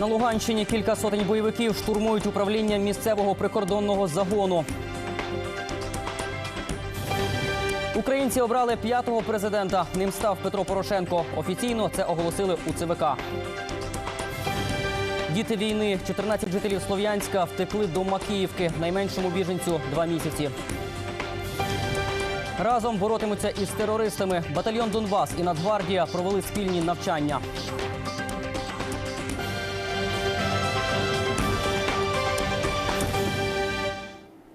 На Луганщині кілька сотень бойовиків штурмують управління місцевого прикордонного загону. Українці обрали п'ятого президента. Ним став Петро Порошенко. Офіційно це оголосили у ЦВК. Діти війни, 14 жителів Слов'янська втекли до Макіївки. Найменшому біженцю два місяці. Разом боротимуться із терористами. Батальйон Донбас і Нацгвардія провели спільні навчання.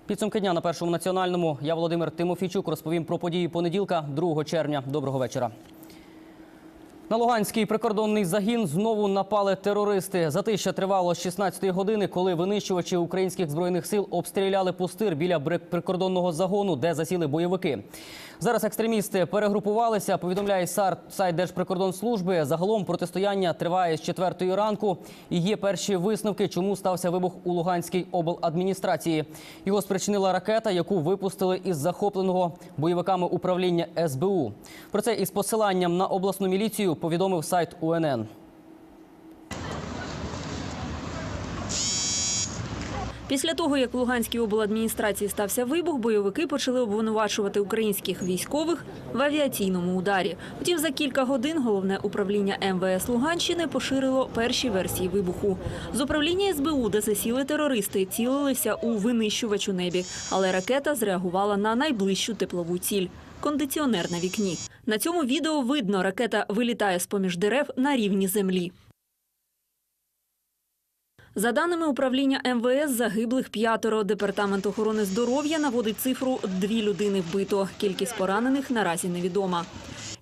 Підсумки дня на першому національному. Я Володимир Тимофійчук розповім про події понеділка, 2 червня. Доброго вечора. На Луганський прикордонний загін знову напали терористи. Затища тривало з 16-ї години, коли винищувачі українських збройних сил обстріляли пустир біля прикордонного загону, де засіли бойовики. Зараз екстремісти перегрупувалися. Повідомляє сар- сайт Держприкордонслужби. Загалом протистояння триває з 4-ї ранку. І є перші висновки, чому стався вибух у Луганській обладміністрації. Його спричинила ракета, яку випустили із захопленого бойовиками управління СБУ. Про це із посиланням на обласну міліцію повідомив сайт УНН. Після того, як в Луганській обладміністрації стався вибух, бойовики почали обвинувачувати українських військових в авіаційному ударі. Втім, за кілька годин головне управління МВС Луганщини поширило перші версії вибуху. З управління СБУ, де засіли терористи, цілилися у винищувач у небі, але ракета зреагувала на найближчу теплову ціль. Кондиціонер на вікні. На цьому відео видно, ракета вилітає з поміж дерев на рівні землі. За даними управління МВС, загиблих п'ятеро. Департамент охорони здоров'я наводить цифру дві людини вбито. Кількість поранених наразі невідома.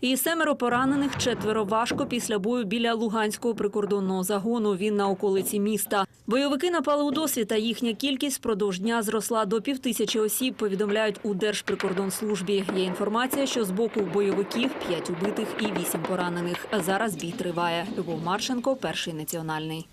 І семеро поранених, четверо важко після бою біля Луганського прикордонного загону. Він на околиці міста. Бойовики напали у досвіта. Їхня кількість впродовж дня зросла до півтисячі осіб. Повідомляють у Держприкордонслужбі. Є інформація, що з боку бойовиків п'ять убитих і вісім поранених. Зараз бій триває. Любов Марченко, перший національний.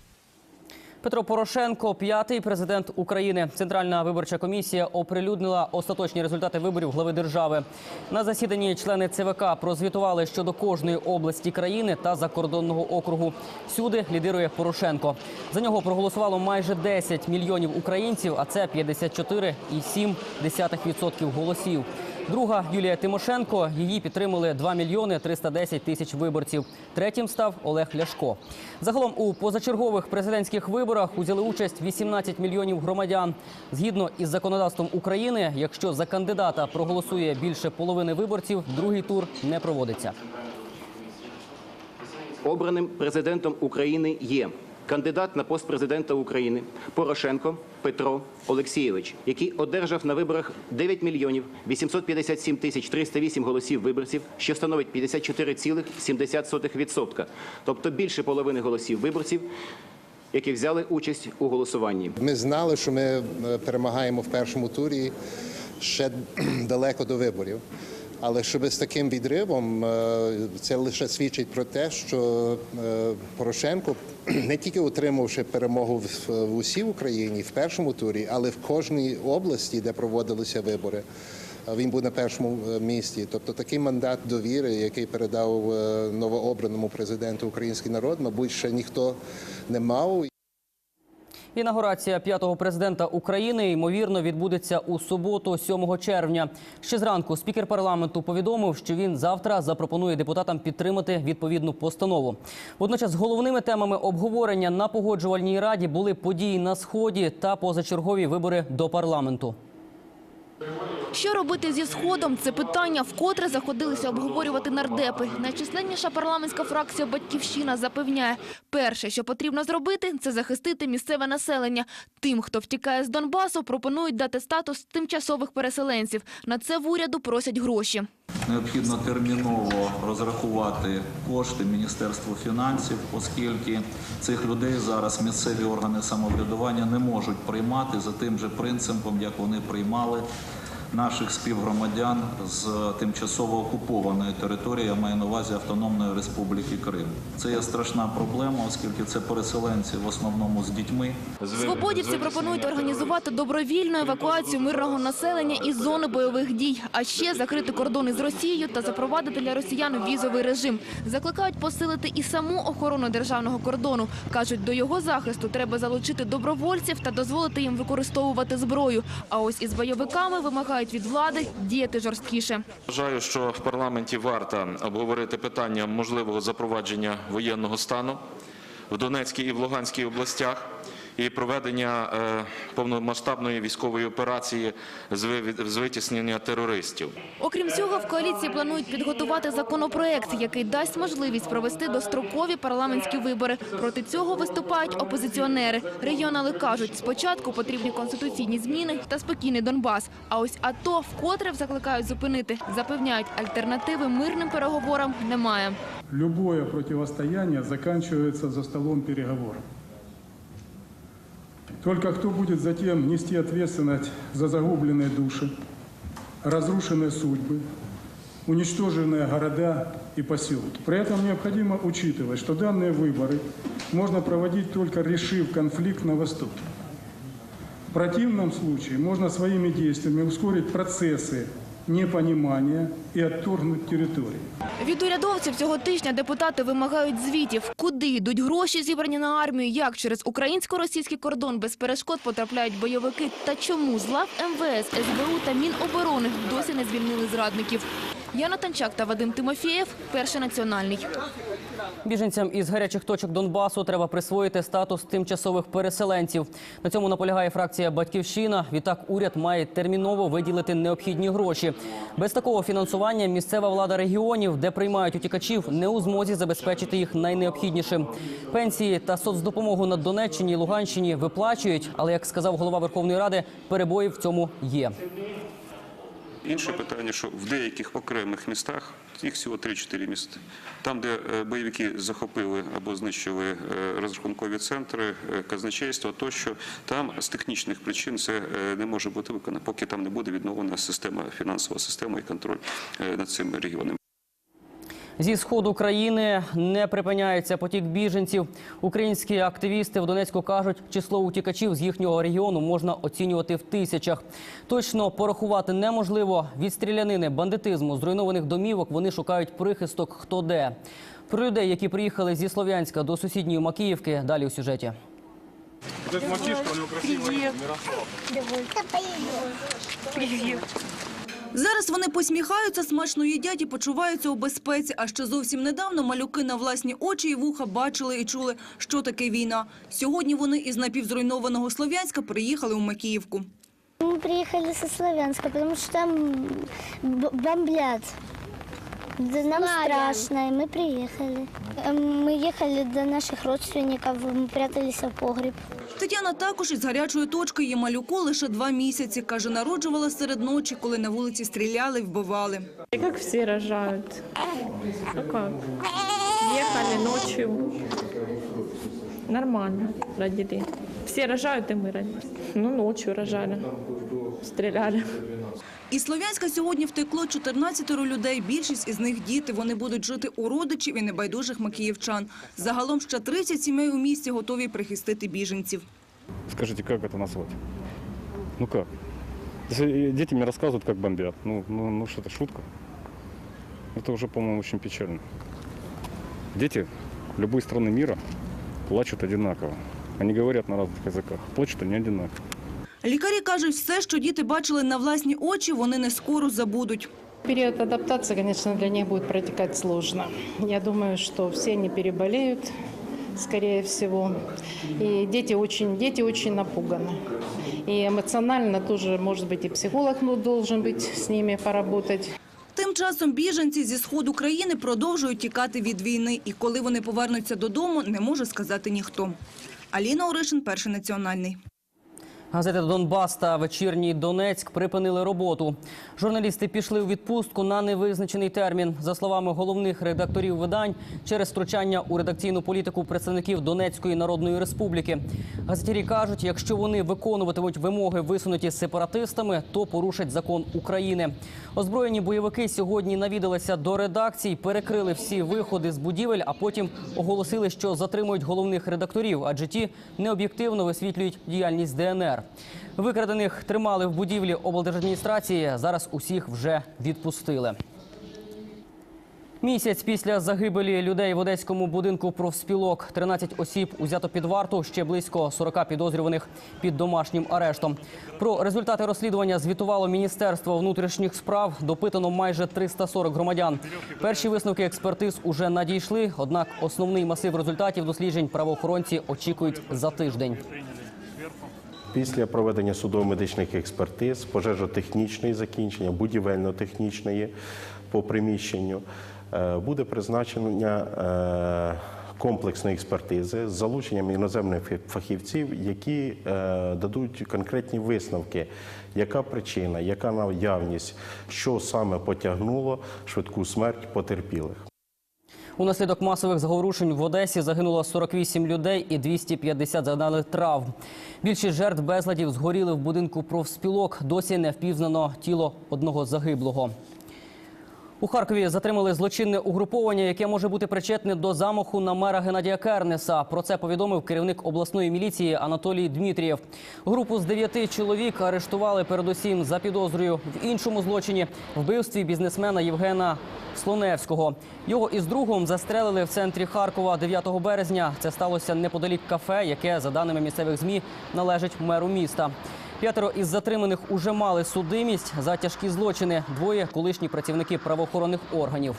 Петро Порошенко, п'ятий президент України. Центральна виборча комісія оприлюднила остаточні результати виборів глави держави. На засіданні члени ЦВК прозвітували щодо кожної області країни та закордонного округу. Всюди лідирує Порошенко. За нього проголосувало майже 10 мільйонів українців, а це 54,7% голосів. Друга Юлія Тимошенко. Її підтримали 2 мільйони 310 тисяч виборців. Третім став Олег Ляшко. Загалом у позачергових президентських виборах узяли участь 18 мільйонів громадян. Згідно із законодавством України, якщо за кандидата проголосує більше половини виборців, другий тур не проводиться. Обраним президентом України є кандидат на пост президента України Порошенко Петро Олексійович, який одержав на виборах 9 мільйонів 857 тисяч 308 голосів виборців, що становить 54,7%. Тобто більше половини голосів виборців, які взяли участь у голосуванні. Ми знали, що ми е, перемагаємо в першому турі ще далеко до виборів. Але щоб з таким відривом е, це лише свідчить про те, що е, Порошенко, не тільки отримавши перемогу в, усій Україні в першому турі, але в кожній області, де проводилися вибори, е, він був на першому місці. Тобто такий мандат довіри, який передав новообраному президенту український народ, мабуть, ще ніхто не мав. Інаугурація п'ятого президента України ймовірно відбудеться у суботу, 7 червня. Ще зранку спікер парламенту повідомив, що він завтра запропонує депутатам підтримати відповідну постанову. Водночас головними темами обговорення на погоджувальній раді були події на сході та позачергові вибори до парламенту. Що робити зі сходом? Це питання вкотре заходилися обговорювати нардепи. Найчисленніша парламентська фракція Батьківщина запевняє, перше, що потрібно зробити, це захистити місцеве населення. Тим, хто втікає з Донбасу, пропонують дати статус тимчасових переселенців. На це в уряду просять гроші. Необхідно терміново розрахувати кошти Міністерству фінансів, оскільки цих людей зараз місцеві органи самоврядування не можуть приймати за тим же принципом, як вони приймали наших співгромадян з тимчасово окупованої території, я маю на увазі Автономної Республіки Крим. Це є страшна проблема, оскільки це переселенці в основному з дітьми. Свободівці пропонують організувати добровільну евакуацію мирного населення із зони бойових дій, а ще закрити кордони з Росією та запровадити для росіян візовий режим. Закликають посилити і саму охорону державного кордону. Кажуть, до його захисту треба залучити добровольців та дозволити їм використовувати зброю. А ось із бойовиками вимагають від влади діяти жорсткіше. Вважаю, що в парламенті варто обговорити питання можливого запровадження воєнного стану в Донецькій і в Луганській областях і проведення е, повномасштабної військової операції з ви- з витіснення терористів. Окрім цього, в коаліції планують підготувати законопроект, який дасть можливість провести дострокові парламентські вибори. Проти цього виступають опозиціонери. Регіонали кажуть, спочатку потрібні конституційні зміни та спокійний Донбас. А ось АТО вкотре закликають зупинити. Запевняють, альтернативи мирним переговорам немає. Любое противостояние заканчивается за столом переговоров. Только кто будет затем нести ответственность за загубленные души, разрушенные судьбы, уничтоженные города и поселки. При этом необходимо учитывать, что данные выборы можно проводить только решив конфликт на Востоке. В противном случае можно своими действиями ускорить процессы непонимания и отторгнуть території. Від урядовців цього тижня депутати вимагають звітів, куди йдуть гроші, зібрані на армію, як через українсько-російський кордон без перешкод потрапляють бойовики та чому з лав МВС, СБУ та Міноборони досі не звільнили зрадників. Яна Танчак та Вадим Тимофєєв, перший національний. Біженцям із гарячих точок Донбасу треба присвоїти статус тимчасових переселенців. На цьому наполягає фракція Батьківщина. Відтак уряд має терміново виділити необхідні гроші. Без такого фінансування місцева влада регіонів, де приймають утікачів, не у змозі забезпечити їх найнеобхіднішим. Пенсії та соцдопомогу на Донеччині і Луганщині виплачують, але як сказав голова Верховної Ради, перебої в цьому є. Інше питання, що в деяких окремих містах, їх всього 3-4 міста, там, де е, бойовики захопили або знищили е, розрахункові центри, е, казначейство тощо, там з технічних причин це не може бути виконано, поки там не буде відновлена система, фінансова система і контроль над цими регіонами. Зі сходу країни не припиняється потік біженців. Українські активісти в Донецьку кажуть, число утікачів з їхнього регіону можна оцінювати в тисячах. Точно порахувати неможливо. Від стрілянини, бандитизму, зруйнованих домівок вони шукають прихисток хто де. Про людей, які приїхали зі Слов'янська до сусідньої Макіївки, далі у сюжеті. Зараз вони посміхаються, смачно їдять і почуваються у безпеці. А ще зовсім недавно малюки на власні очі і вуха бачили і чули, що таке війна. Сьогодні вони із напівзруйнованого Слов'янська приїхали у Макіївку. Ми приїхали зі Слов'янська, тому що там б- бомблят. Да нам страшно, и мы приехали. Э, Мы ехали до наших родственников, мы прятались в погреб. Тетяна також із гарячої точки є малюку лише два місяці. Каже, народжувала серед ночі, коли на вулиці стріляли й вбивали. И как все рожают. Ну как? Ехали ночью. Нормально родили. Все рожают, и мы родили. Ну, ночью рожали. Стреляли. Із Слов'янська сьогодні втекло 14 людей. Більшість із них діти. Вони будуть жити у родичів і небайдужих макіївчан. Загалом ще 30 сімей у місті готові прихистити біженців. Скажите, как это назвать? Ну как? Если дети мне рассказывают, как бомбят, ну, ну, ну что это, шутка? Это уже, по-моему, очень печально. Дети любой страны мира плачут одинаково. Они говорят на разных языках. Плачут они одинаково. Лікарі кажуть, все, що діти бачили на власні очі, вони не скоро забудуть. Период адаптации, конечно, для них будет протекать сложно. Я думаю, что все они переболеют, скорее всего. И дети очень, дети очень напуганы. И эмоционально тоже, может быть, и психолог ну, должен быть с ними поработать. Тим часом біженці зі сходу країни продовжують тікати від війни. І коли вони повернуться додому, не може сказати ніхто. Аліна Оришин, Перший національний. Газети Донбас та вечірній Донецьк припинили роботу. Журналісти пішли у відпустку на невизначений термін. За словами головних редакторів видань, через втручання у редакційну політику представників Донецької народної республіки. Газетярі кажуть, якщо вони виконуватимуть вимоги, висунуті сепаратистами, то порушать закон України. Озброєні бойовики сьогодні навідалися до редакцій, перекрили всі виходи з будівель, а потім оголосили, що затримують головних редакторів, адже ті необ'єктивно висвітлюють діяльність ДНР. Викрадених тримали в будівлі облдержадміністрації. Зараз усіх вже відпустили. Місяць після загибелі людей в одеському будинку профспілок 13 осіб узято під варту, ще близько 40 підозрюваних під домашнім арештом. Про результати розслідування звітувало Міністерство внутрішніх справ. Допитано майже 340 громадян. Перші висновки експертиз уже надійшли. Однак основний масив результатів досліджень правоохоронці очікують за тиждень. Після проведення судово-медичних експертиз, пожежотехнічної закінчення, будівельно-технічної по приміщенню, е, буде призначення е, комплексної експертизи з залученням іноземних фахівців, які е, дадуть конкретні висновки, яка причина, яка наявність, що саме потягнуло швидку смерть потерпілих. Унаслідок масових заворушень в Одесі загинуло 48 людей і 250 загнали травм. Більшість жертв безладів згоріли в будинку профспілок. Досі не впізнано тіло одного загиблого. У Харкові затримали злочинне угруповання, яке може бути причетне до замаху на мера Геннадія Кернеса. Про це повідомив керівник обласної міліції Анатолій Дмитрієв. Групу з дев'яти чоловік арештували передусім за підозрою в іншому злочині вбивстві бізнесмена Євгена Слоневського. Його із другом застрелили в центрі Харкова 9 березня. Це сталося неподалік кафе, яке, за даними місцевих змі, належить меру міста. П'ятеро із затриманих уже мали судимість за тяжкі злочини. Двоє колишні працівники правоохоронних органів.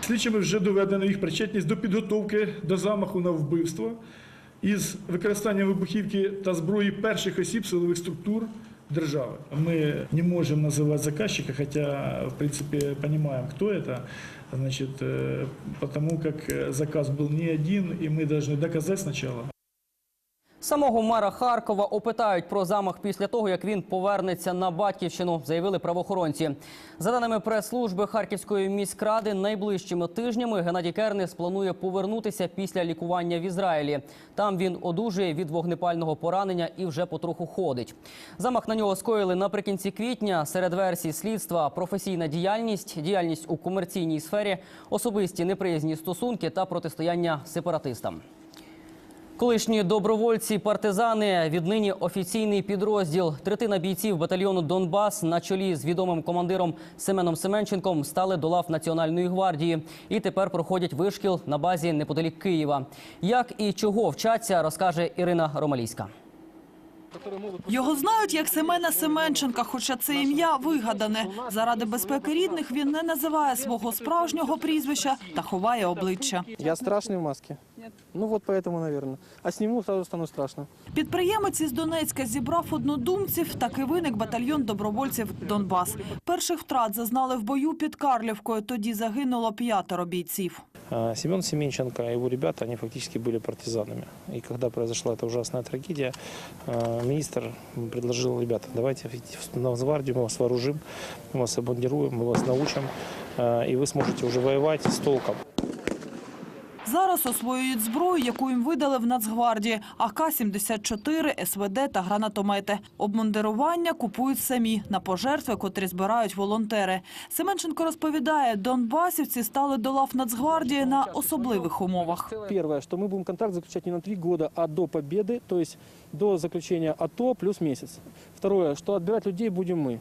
Слідчими вже доведено їх причетність до підготовки до замаху на вбивство із використанням вибухівки та зброї перших осіб силових структур держави. Ми не можем называть заказчика, хотя, в принципе, понимаем, кто это, значит, э, потому как э, заказ был не один, и мы должны доказать сначала, Самого мера Харкова опитають про замах після того, як він повернеться на батьківщину, заявили правоохоронці. За даними прес-служби Харківської міськради, найближчими тижнями Геннадій Кернес планує повернутися після лікування в Ізраїлі. Там він одужує від вогнепального поранення і вже потроху ходить. Замах на нього скоїли наприкінці квітня. Серед версій слідства професійна діяльність, діяльність у комерційній сфері, особисті неприязні стосунки та протистояння сепаратистам. Колишні добровольці, партизани, віднині офіційний підрозділ. Третина бійців батальйону Донбас на чолі з відомим командиром Семеном Семенченком стали до лав Національної гвардії і тепер проходять вишкіл на базі неподалік Києва. Як і чого вчаться, розкаже Ірина Ромалійська. Його знають як Семена Семенченка, хоча це ім'я вигадане. Заради безпеки рідних він не називає свого справжнього прізвища та ховає обличчя. Я страшный в маске. Ну вот поэтому, наверное. А сниму, сразу стану страшно. Підприємець із Донецька зібрав однодумців, так і виник батальйон добровольців Донбас. Перших втрат зазнали в бою під Карлівкою. Тоді загинуло п'ятеро бійців. А, Семен Семенченко и его ребята, они фактически были партизанами. И когда произошла эта ужасная трагедия, а, министр предложил, ребята, давайте идите в Нацгвардию, мы вас вооружим, мы вас обмундируем, мы вас научим, а, и вы сможете уже воевать с толком. Зараз освоюють зброю, яку їм видали в Нацгвардії. АК-74, СВД та гранатомети. Обмундирування купують самі на пожертви, котрі збирають волонтери. Семенченко розповідає, донбасівці стали до лав Нацгвардії на особливих умовах. Первое, что мы будем контракт заключать не на три года, а до победы, то есть до заключения АТО плюс месяц. Второе, что отбирать людей будем мы.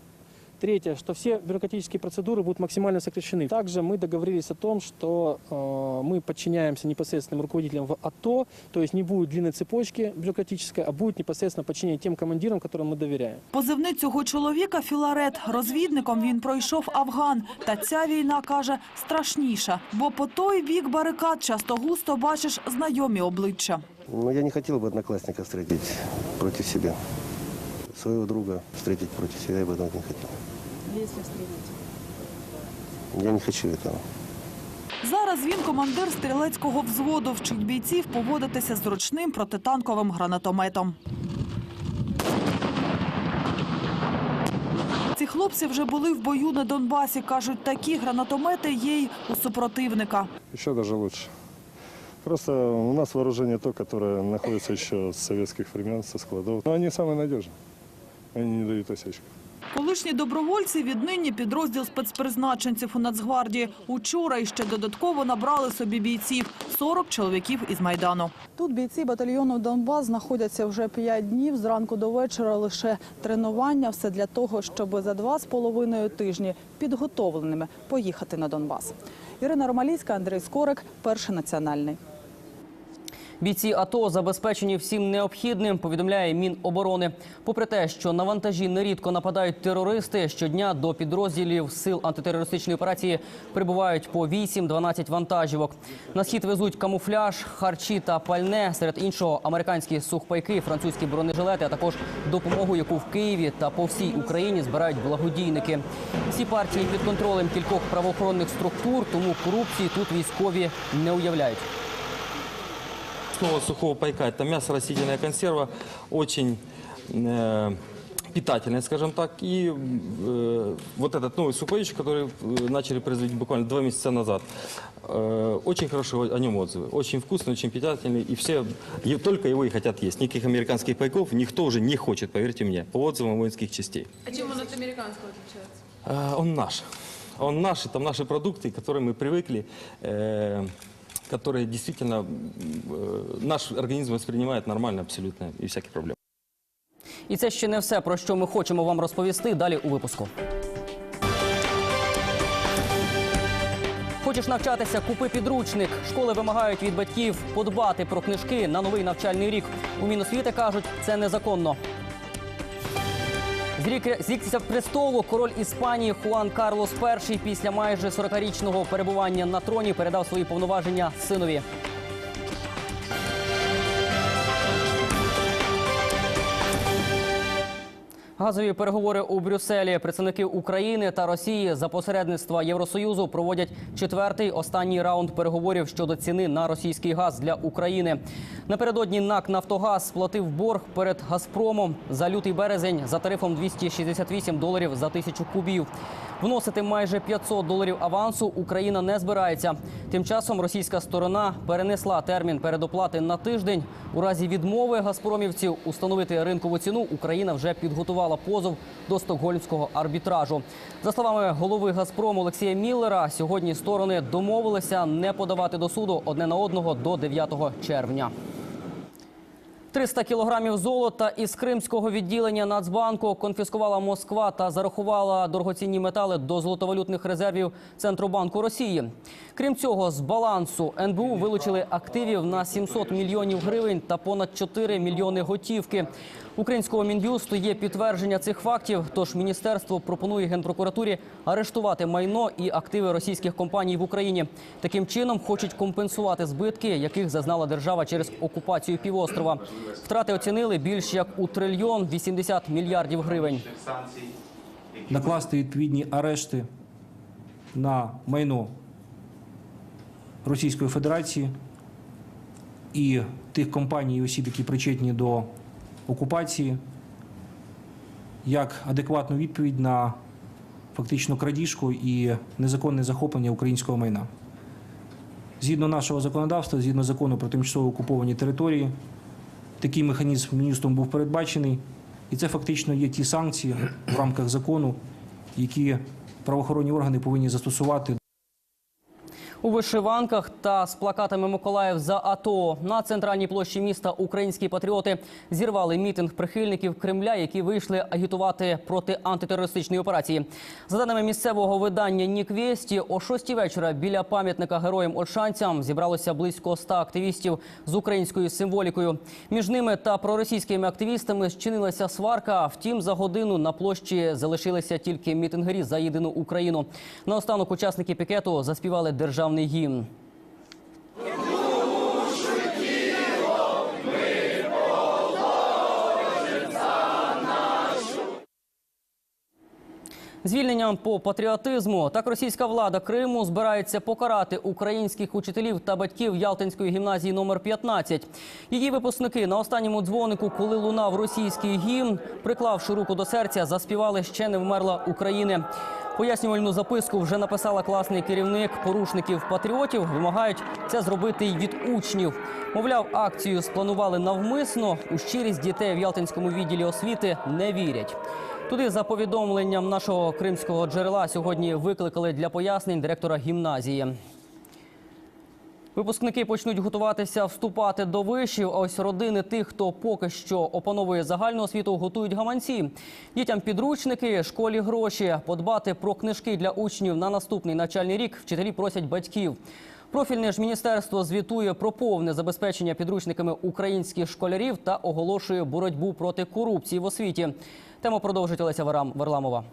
Третье, что все бюрократические процедуры будут максимально сокращены. Также мы договорились о том, что э, мы подчиняемся непосредственным руководителям в АТО, то есть не будет длинной цепочки бюрократической, а будет непосредственно подчинение тем командирам, которым мы доверяем. Позивний цього чоловіка Філарет. Розвідником він пройшов Афган. Та ця війна, каже, страшніша. Бо по той бік барикад часто густо бачиш знайомі обличчя. Но я не хотел бы одноклассника встретить против себя. своего друга встретить против себя, я бы этого не хотел. Если встретить? Я не хочу этого. Зараз він, командир стрілецького взводу, вчить бійців поводитися з ручним протитанковим гранатометом. Ці хлопці вже були в бою на Донбасі. Кажуть, такі гранатомети є й у супротивника. Ще навіть краще. Просто у нас вооружение то, которое находится еще с советских времен, со складов. Но они самые надежные. Они не дают осечку. Колишні добровольці віднині підрозділ спецпризначенців у Нацгвардії. Учора іще додатково набрали собі бійців – 40 чоловіків із Майдану. Тут бійці батальйону Донбас знаходяться вже п'ять днів. Зранку до вечора лише тренування. Все для того, щоб за два з половиною тижні підготовленими поїхати на Донбас. Ірина Ромалійська, Андрій Скорик, перший національний. Бійці АТО забезпечені всім необхідним, повідомляє Міноборони. Попри те, що на вантажі нерідко нападають терористи, щодня до підрозділів сил антитерористичної операції прибувають по 8-12 вантажівок. На схід везуть камуфляж, харчі та пальне. Серед іншого американські сухпайки, французькі бронежилети, а також допомогу, яку в Києві та по всій Україні збирають благодійники. Всі партії під контролем кількох правоохоронних структур, тому корупції тут військові не уявляють Основа сухого пайка – это мясо, растительная консерва, очень э, питательная, скажем так. И э, вот этот новый сухпайочек, который э, начали производить буквально два месяца назад, э, очень хорошие о нем отзывы. Очень вкусный, очень питательный, и все и только его и хотят есть. Никаких американских пайков никто уже не хочет, поверьте мне, по отзывам воинских частей. А чем он от американского отличается? А, Он наш. Он наш, и там наши продукты, к которым мы привыкли, э, которые действительно э, наш организм воспринимает нормально абсолютно и всяких проблем. І це ще не все, про що ми хочемо вам розповісти далі у випуску. Хочеш навчатися, купи підручник. Школи вимагають від батьків подбати про книжки на новий навчальний рік. У Міносвіти кажуть, це незаконно. Зрік- Зрікся престолу король Іспанії Хуан Карлос І після майже 40-річного перебування на троні передав свої повноваження синові. Газові переговори у Брюсселі. Представники України та Росії за посередництва Євросоюзу проводять четвертий останній раунд переговорів щодо ціни на російський газ для України. Напередодні НАК Нафтогаз сплатив борг перед Газпромом за лютий березень за тарифом 268 доларів за тисячу кубів. Вносити майже 500 доларів авансу Україна не збирається. Тим часом російська сторона перенесла термін передоплати на тиждень. У разі відмови газпромівців установити ринкову ціну Україна вже підготувала позов до стокгольмського арбітражу. За словами голови Газпрому Олексія Міллера, сьогодні сторони домовилися не подавати до суду одне на одного до 9 червня. 300 кілограмів золота із кримського відділення Нацбанку конфіскувала Москва та зарахувала дорогоцінні метали до золотовалютних резервів Центробанку Росії. Крім цього, з балансу НБУ вилучили активів на 700 мільйонів гривень та понад 4 мільйони готівки. Українського мін'юсту є підтвердження цих фактів. Тож міністерство пропонує генпрокуратурі арештувати майно і активи російських компаній в Україні. Таким чином хочуть компенсувати збитки, яких зазнала держава через окупацію півострова. Втрати оцінили більш як у трильйон 80 мільярдів гривень. накласти відповідні арешти на майно Російської Федерації і тих компаній і осіб, які причетні до окупації, як адекватну відповідь на фактично крадіжку і незаконне захоплення українського майна. Згідно нашого законодавства, згідно закону про тимчасово окуповані території, такий механізм міністром був передбачений, і це фактично є ті санкції в рамках закону, які правоохоронні органи повинні застосувати У вишиванках та з плакатами Миколаїв за АТО на центральній площі міста українські патріоти зірвали мітинг прихильників Кремля, які вийшли агітувати проти антитерористичної операції. За даними місцевого видання Ніквєсті, о 6 вечора біля пам'ятника героям Ольшанцям зібралося близько 100 активістів з українською символікою. Між ними та проросійськими активістами зчинилася сварка. Втім, за годину на площі залишилися тільки мітингері за єдину Україну. Наостанок учасники пікету заспівали державний гімн. Звільненням по патріотизму так російська влада Криму збирається покарати українських учителів та батьків Ялтинської гімназії номер 15. Її випускники на останньому дзвонику, коли лунав російський гімн, приклавши руку до серця, заспівали ще не вмерла України. Пояснювальну записку вже написала класний керівник порушників патріотів. Вимагають це зробити й від учнів. Мовляв, акцію спланували навмисно. У щирість дітей в Ялтинському відділі освіти не вірять. Туди, за повідомленням нашого кримського джерела, сьогодні викликали для пояснень директора гімназії. Випускники почнуть готуватися вступати до вишів. А ось родини тих, хто поки що опановує загальну освіту, готують гаманці. Дітям підручники, школі гроші. Подбати про книжки для учнів на наступний навчальний рік вчителі просять батьків. Профільне ж міністерство звітує про повне забезпечення підручниками українських школярів та оголошує боротьбу проти корупції в освіті. Тему продовжить Олеся Варам- Варламова.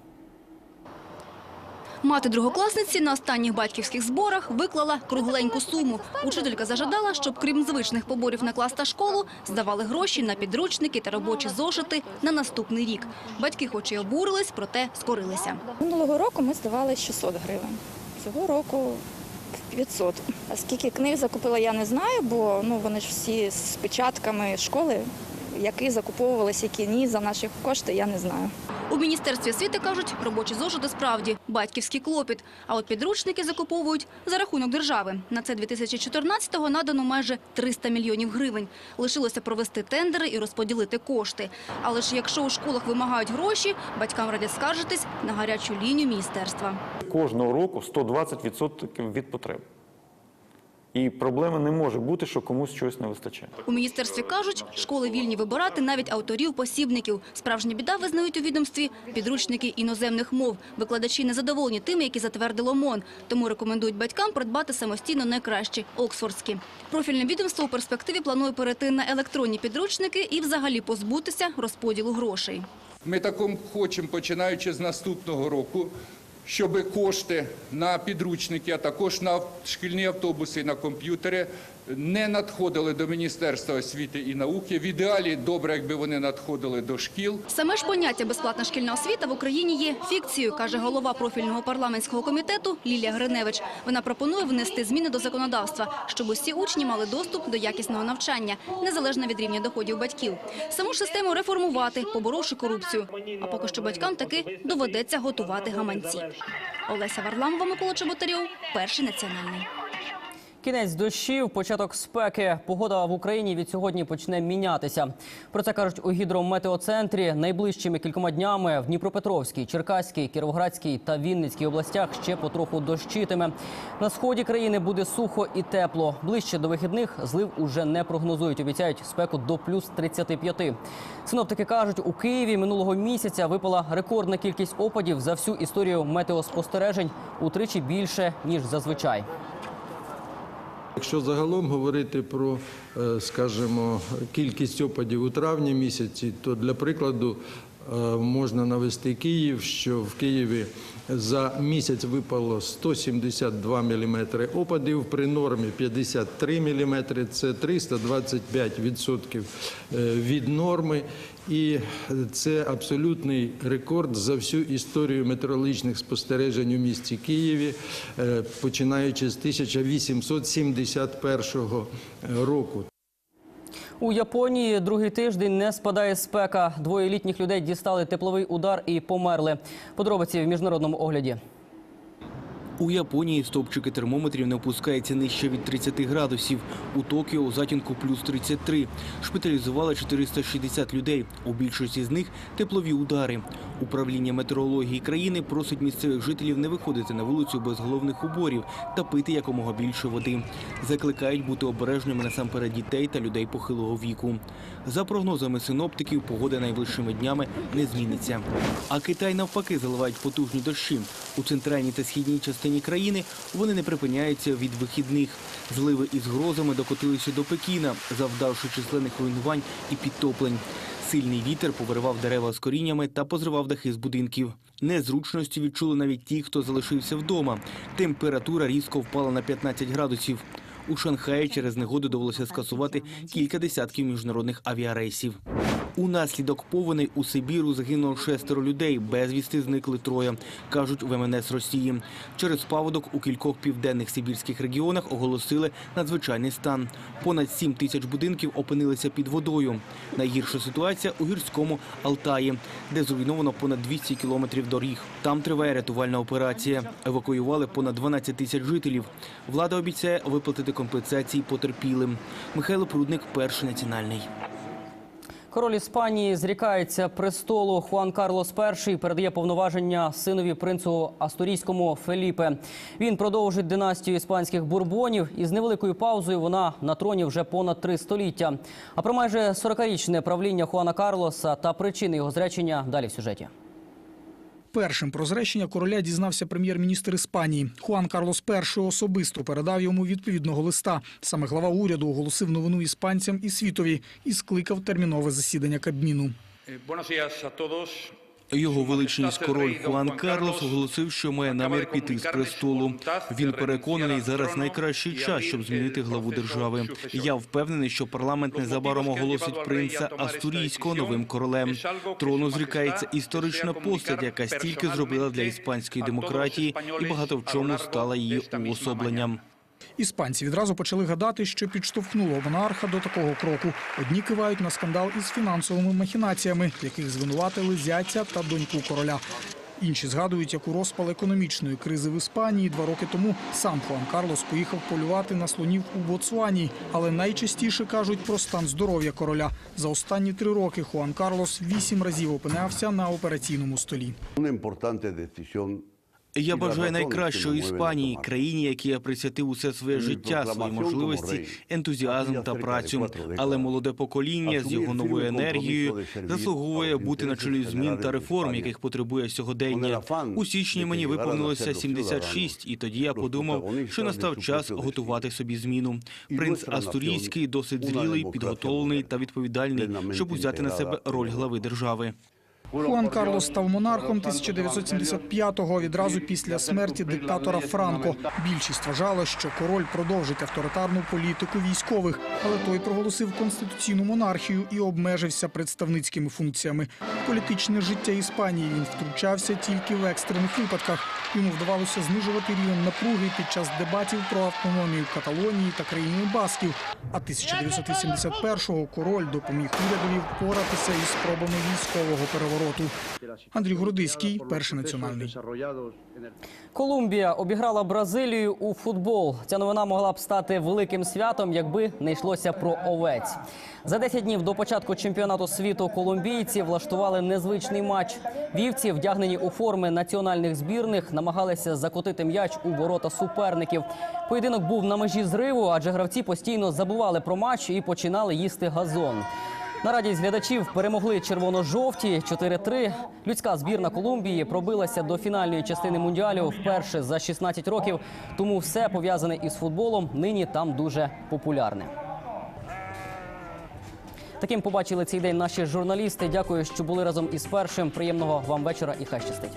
Мати другокласниці на останніх батьківських зборах виклала кругленьку суму. Учителька зажадала, щоб крім звичних поборів на клас та школу, здавали гроші на підручники та робочі зошити на наступний рік. Батьки хоч і обурились, проте скорилися. Минулого року ми здавали 600 гривень. Цього року 500. А скільки книг закупила, я не знаю, бо ну вони ж всі з печатками школи, які закуповувалися, які ні, за наші кошти, я не знаю. У Міністерстві освіти кажуть, робочі зошити справді батьківський клопіт. А от підручники закуповують за рахунок держави. На це 2014-го надано майже 300 мільйонів гривень. Лишилося провести тендери і розподілити кошти. Але ж якщо у школах вимагають гроші, батькам радять скаржитись на гарячу лінію міністерства. Кожного року 120% від потреб. І проблеми не може бути, що комусь щось не вистачає. У міністерстві кажуть, школи вільні вибирати навіть авторів-посібників. Справжня біда визнають у відомстві підручники іноземних мов. Викладачі незадоволені тими, які затвердило МОН. Тому рекомендують батькам придбати самостійно найкращі – оксфордські. Профільне відомство у перспективі планує перейти на електронні підручники і взагалі позбутися розподілу грошей. Ми таким хочемо, починаючи з наступного року, щоб кошти на підручники, а також на шкільні автобуси на комп'ютери не надходили до Міністерства освіти і науки. В ідеалі добре, якби вони надходили до шкіл. Саме ж поняття «безплатна шкільна освіта» в Україні є фікцією, каже голова профільного парламентського комітету Лілія Гриневич. Вона пропонує внести зміни до законодавства, щоб усі учні мали доступ до якісного навчання, незалежно від рівня доходів батьків. Саму ж систему реформувати, поборовши корупцію. А поки що батькам таки доведеться готувати гаманці. Олеся Варламова, Микола Чеботарьов, Перший національний. Кінець дощів, початок спеки. Погода в Україні від сьогодні почне мінятися. Про це кажуть у гідрометеоцентрі. Найближчими кількома днями в Дніпропетровській, Черкаській, Кіровоградській та Вінницькій областях ще потроху дощитиме. На сході країни буде сухо і тепло. Ближче до вихідних злив уже не прогнозують. Обіцяють спеку до плюс 35. Синоптики кажуть, у Києві минулого місяця випала рекордна кількість опадів за всю історію метеоспостережень утричі більше ніж зазвичай. Якщо загалом говорити про, е, скажімо, кількість опадів у травні місяці, то для прикладу можна навести Київ, що в Києві за місяць випало 172 мм опадів, при нормі 53 мм, це 325% е, від норми. І це абсолютний рекорд за всю історію метеорологічних спостережень у місті Києві, е, починаючи з 1871 року. У Японії другий тиждень не спадає спека. Двоє літніх людей дістали тепловий удар і померли. Подробиці в міжнародному огляді. У Японії стовпчики термометрів не опускаються нижче від 30 градусів. У Токіо у затінку плюс 33. Шпиталізували 460 людей. У більшості з них теплові удари. Управління метеорології країни просить місцевих жителів не виходити на вулицю без головних уборів та пити якомога більше води. Закликають бути обережними насамперед дітей та людей похилого віку. За прогнозами синоптиків, погода найближчими днями не зміниться. А Китай навпаки заливають потужні дощі. У центральній та східній частині країни вони не припиняються від вихідних. Зливи із грозами докотилися до Пекіна, завдавши численних руйнувань і підтоплень. Сильний вітер повиривав дерева з коріннями та позривав дахи з будинків. Незручності відчули навіть ті, хто залишився вдома. Температура різко впала на 15 градусів. У Шанхаї через негоду довелося скасувати кілька десятків міжнародних авіарейсів. Унаслідок повеней у Сибіру загинуло шестеро людей, безвісти зникли троє, кажуть в МНС Росії. Через паводок у кількох південних сибірських регіонах оголосили надзвичайний стан. Понад 7 тисяч будинків опинилися під водою. Найгірша ситуація у гірському Алтаї, де зруйновано понад 200 кілометрів доріг. Там триває рятувальна операція. Евакуювали понад 12 тисяч жителів. Влада обіцяє виплатити компенсації потерпілим. Михайло Прудник, перший національний. Король Іспанії зрікається престолу. Хуан Карлос І передає повноваження синові принцу Астурійському Феліпе. Він продовжить династію іспанських бурбонів, і з невеликою паузою вона на троні вже понад три століття. А про майже 40-річне правління Хуана Карлоса та причини його зречення далі в сюжеті. Першим про зречення короля дізнався прем'єр-міністр Іспанії. Хуан Карлос І особисто передав йому відповідного листа. Саме глава уряду оголосив новину іспанцям і світові і скликав термінове засідання Кабміну. Його величність король Хуан Карлос оголосив, що має намір піти з престолу. Він переконаний, зараз найкращий час, щоб змінити главу держави. Я впевнений, що парламент незабаром оголосить принца Астурійського новим королем. Трону зрікається історична постать, яка стільки зробила для іспанської демократії і багато в чому стала її уособленням. Іспанці відразу почали гадати, що підштовхнуло монарха до такого кроку. Одні кивають на скандал із фінансовими махінаціями, яких звинуватили зятя та доньку короля. Інші згадують, як у розпал економічної кризи в Іспанії два роки тому сам Хуан Карлос поїхав полювати на слонів у Ботсвані. Але найчастіше кажуть про стан здоров'я короля. За останні три роки Хуан Карлос вісім разів опинявся на операційному столі. Я бажаю найкращого Іспанії, країні, якій я присвятив усе своє життя, свої можливості, ентузіазм та працю. Але молоде покоління з його новою енергією заслуговує бути на чолі змін та реформ, яких потребує сьогодення. У січні мені виповнилося 76, і тоді я подумав, що настав час готувати собі зміну. Принц Астурійський досить зрілий, підготовлений та відповідальний, щоб узяти на себе роль глави держави. Хуан Карлос став монархом 1975-го, відразу після смерті диктатора Франко. Більшість вважала, що король продовжить авторитарну політику військових, але той проголосив конституційну монархію і обмежився представницькими функціями. Політичне життя Іспанії він втручався тільки в екстрених випадках. Йому вдавалося знижувати рівень напруги під час дебатів про автономію Каталонії та країни Басків. А 1981-го король допоміг урядові впоратися із спробами військового перевороту. Андрій Городиський, перший національний. Колумбія обіграла Бразилію у футбол. Ця новина могла б стати великим святом, якби не йшлося про овець. За 10 днів до початку чемпіонату світу колумбійці влаштували незвичний матч. Вівці, вдягнені у форми національних збірних, намагалися закотити м'яч у ворота суперників. Поєдинок був на межі зриву, адже гравці постійно забували про матч і починали їсти газон. На радість глядачів перемогли червоно-жовті 4-3. Людська збірна Колумбії пробилася до фінальної частини мундіалю вперше за 16 років. Тому все пов'язане із футболом нині там дуже популярне. Таким побачили цей день наші журналісти. Дякую, що були разом із першим. Приємного вам вечора і хай щастить.